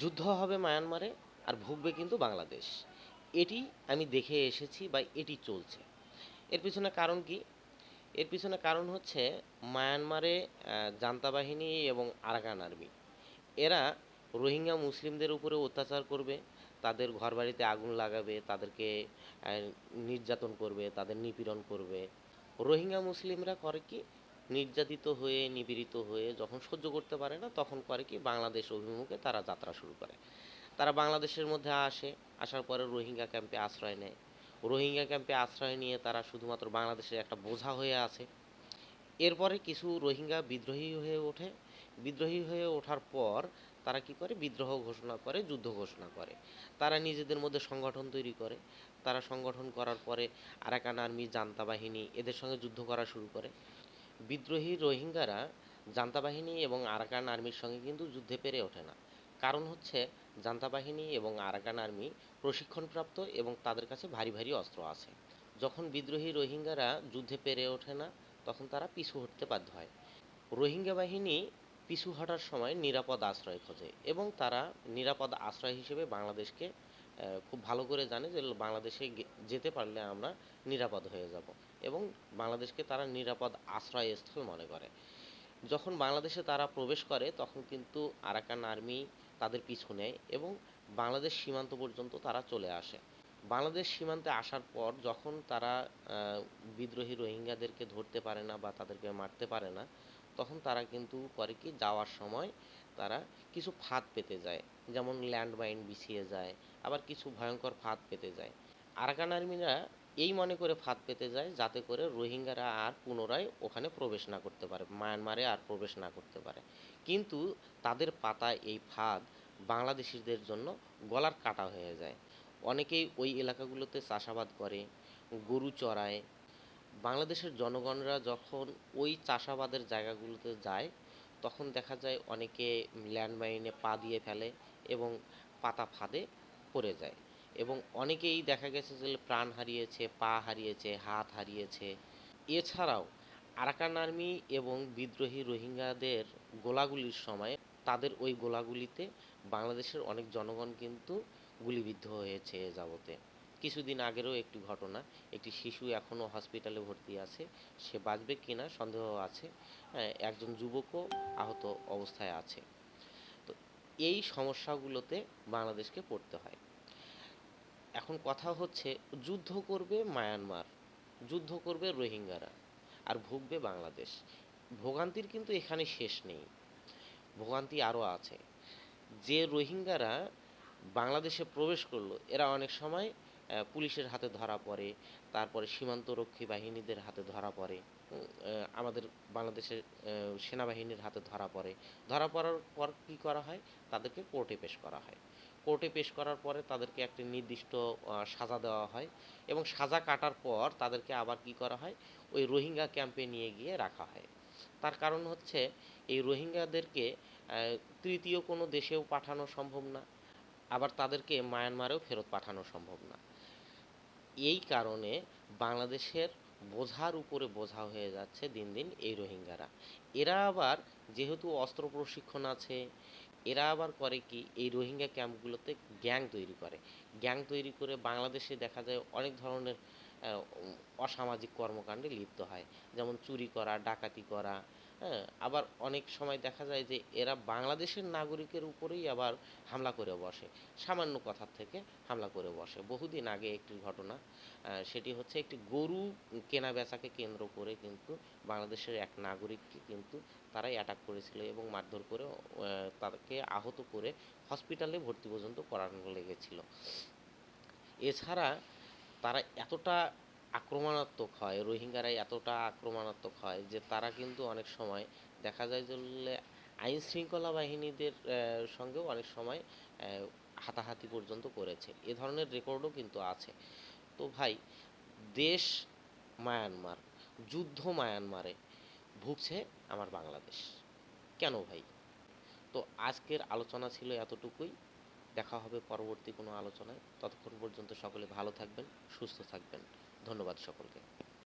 যুদ্ধ হবে মায়ানমারে আর ভুগবে কিন্তু বাংলাদেশ। এটি আমি দেখে এসেছি বা এটি চলছে। এর পিছনে কারণ কি? এর পিছনে কারণ হচ্ছে মায়ানমারে জান্তা বাহিনী এবং আরাকান আর্মি। এরা রোহিঙ্গা মুসলিমদের উপরে অত্যাচার করবে, তাদের ঘরবাড়িতে আগুন লাগাবে, তাদেরকে নির্যাতন করবে, তাদের নিপীড়ন করবে। রোহিঙ্গা মুসলিমরা করে কি? নির্যাতিত হয়ে, নিপীড়িত হয়ে যখন সহ্য করতে পারে না, তখন করে কি বাংলাদেশ অভিমুখে তারা যাত্রা শুরু করে। তারা বাংলাদেশের মধ্যে আসে, আসার পরে রোহিঙ্গা ক্যাম্পে আশ্রয় নেয়। রোহিঙ্গা ক্যাম্পে আশ্রয় নিয়ে তারা শুধুমাত্র বাংলাদেশের একটা বোঝা হয়ে আছে। এরপরে কিছু রোহিঙ্গা বিদ্রোহী হয়ে ওঠে। বিদ্রোহী হয়ে ওঠার পর তারা কি করে? বিদ্রোহ ঘোষণা করে, যুদ্ধ ঘোষণা করে। তারা নিজেদের মধ্যে সংগঠন তৈরি করে। তারা সংগঠন করার পরে আরাকান আর্মি, জান্তা বাহিনী এদের সঙ্গে যুদ্ধ করা শুরু করে। বিদ্রোহী রোহিঙ্গারা জান্তা বাহিনী এবং আরাকান আর্মির সঙ্গে কিন্তু যুদ্ধে পেরে ওঠে না। কারণ হচ্ছে জান্তা বাহিনী এবং আরাকান আর্মি প্রশিক্ষণপ্রাপ্ত এবং তাদের কাছে ভারী ভারী অস্ত্র আছে। যখন বিদ্রোহী রোহিঙ্গারা যুদ্ধে পেরে ওঠে না, তখন তারা পিছু হটতে বাধ্য হয়। রোহিঙ্গা বাহিনী পিছু হটার সময় নিরাপদ আশ্রয় খোঁজে এবং তারা নিরাপদ আশ্রয় হিসেবে বাংলাদেশকে খুব ভালো করে জানে যে বাংলাদেশে যেতে পারলে আমরা নিরাপদ হয়ে যাব। এবং বাংলাদেশকে তারা নিরাপদ আশ্রয়স্থল মনে করে। যখন বাংলাদেশে তারা প্রবেশ করে, তখন কিন্তু আরাকান আর্মি তাদের পিছু নেয় এবং বাংলাদেশ সীমান্ত পর্যন্ত তারা চলে আসে। বাংলাদেশ সীমান্তে আসার পর যখন তারা বিদ্রোহী রোহিঙ্গাদেরকে ধরতে পারে না বা তাদেরকে মারতে পারে না, তখন তারা কিন্তু করে কি, যাওয়ার সময় তারা কিছু ফাঁদ পেতে যায়। যেমন ল্যান্ড মাইন বিছিয়ে যায়, আবার কিছু ভয়ঙ্কর ফাঁদ পেতে যায়। আরাকান আর্মিরা এই মনে করে ফাঁদ পেতে যায় যাতে করে রোহিঙ্গারা আর পুনরায় ওখানে প্রবেশ না করতে পারে, মায়ানমারে আর প্রবেশ না করতে পারে। কিন্তু তাদের পাতা এই ফাঁদ বাংলাদেশিদের জন্য গলার কাটা হয়ে যায়। অনেকেই ওই এলাকাগুলোতে চাষাবাদ করে, গরু চড়ায়। বাংলাদেশের জনগণরা যখন ওই চাষাবাদের জায়গাগুলোতে যায়, তখন দেখা যায় অনেকে ল্যান্ডমাইনে পা দিয়ে ফেলে এবং পাতা ফাঁদে পড়ে যায়। এবং অনেকেই দেখা গেছে যে প্রাণ হারিয়েছে পা হারিয়েছে হাত হারিয়েছে। এছাড়াও আরাকান আর্মি এবং বিদ্রোহী রোহিঙ্গাদের গোলাগুলির সময় তাদের ওই গোলাগুলিতে বাংলাদেশের অনেক জনগণ কিন্তু গুলিবিদ্ধ হয়েছে এ যাবতে। কিছুদিন আগেরও একটি ঘটনা একটি শিশু এখনও হসপিটালে ভর্তি আছে সে বাঁচবে কিনা সন্দেহ আছে হ্যাঁ, একজন যুবকও আহত অবস্থায় আছে। তো এই সমস্যাগুলোতে বাংলাদেশকে পড়তে হয়। এখন কথা হচ্ছে, যুদ্ধ করবে মায়ানমার, যুদ্ধ করবে রোহিঙ্গারা আর ভুগবে বাংলাদেশ। ভোগান্তির কিন্তু এখানে শেষ নেই। ভোগান্তি আরও আছে। যে রোহিঙ্গারা বাংলাদেশে প্রবেশ করল, এরা অনেক সময় পুলিশের হাতে ধরা পড়ে, তারপরে সীমান্তরক্ষী বাহিনীদের হাতে ধরা পড়ে আমাদের বাংলাদেশের সেনাবাহিনীর হাতে ধরা পড়ে। ধরা পড়ার পর কি করা হয়? তাদেরকে কোর্টে পেশ করা হয়। কোর্টে পেশ করার পরে তাদেরকে একটি নির্দিষ্ট সাজা দেওয়া হয় এবং সাজা কাটার পর তাদেরকে আবার কি করা হয়? ওই রোহিঙ্গা ক্যাম্পে নিয়ে গিয়ে রাখা হয়। তার কারণ হচ্ছে এই রোহিঙ্গাদেরকে তৃতীয় কোনো দেশেও পাঠানো সম্ভব না, আবার তাদেরকে মায়ানমারেও ফেরত পাঠানো সম্ভব না। এই কারণে বাংলাদেশের বোঝার উপরে বোঝা হয়ে যাচ্ছে দিন দিন এই রোহিঙ্গারা। এরা আবার যেহেতু অস্ত্র প্রশিক্ষণ আছে এরা আবার করে কি, এই রোহিঙ্গা ক্যাম্পগুলোতে গ্যাং তৈরি করে। গ্যাং তৈরি করে বাংলাদেশে দেখা যায় অনেক ধরনের অসামাজিক কর্মকাণ্ডে লিপ্ত হয়। যেমন চুরি করা, ডাকাতি করা হ্যাঁ আবার অনেক সময় দেখা যায় যে এরা বাংলাদেশের নাগরিকের উপরেই আবার হামলা করে বসে। সামান্য কথার থেকে হামলা করে বসে। বহুদিন আগে একটি ঘটনা সেটি হচ্ছে একটি গরু কেনা বেচাকে কেন্দ্র করে কিন্তু বাংলাদেশের এক নাগরিককে কিন্তু তারাই অ্যাটাক করেছিল এবং মারধর করে তাকে আহত করে হসপিটালে ভর্তি পর্যন্ত করানো লেগেছিল। এছাড়া তারা এতটা আক্রমণাত্মক হয় রোহিঙ্গারা এতটা আক্রমণাত্মক হয় যে তারা কিন্তু অনেক সময় দেখা যায় যে আইন শৃঙ্খলা বাহিনীদের সঙ্গেও অনেক সময় হাতাহাতি পর্যন্ত করেছে। এ ধরনের রেকর্ডও কিন্তু আছে। তো ভাই, দেশ মায়ানমার, যুদ্ধ মায়ানমারে ভুগছে আমার বাংলাদেশ। কেন ভাই? তো আজকের আলোচনা ছিল এতটুকুই। দেখা হবে পরবর্তী কোনো আলোচনায়। ততক্ষণ পর্যন্ত সকলে ভালো থাকবেন, সুস্থ থাকবেন। ধন্যবাদ সকলকে।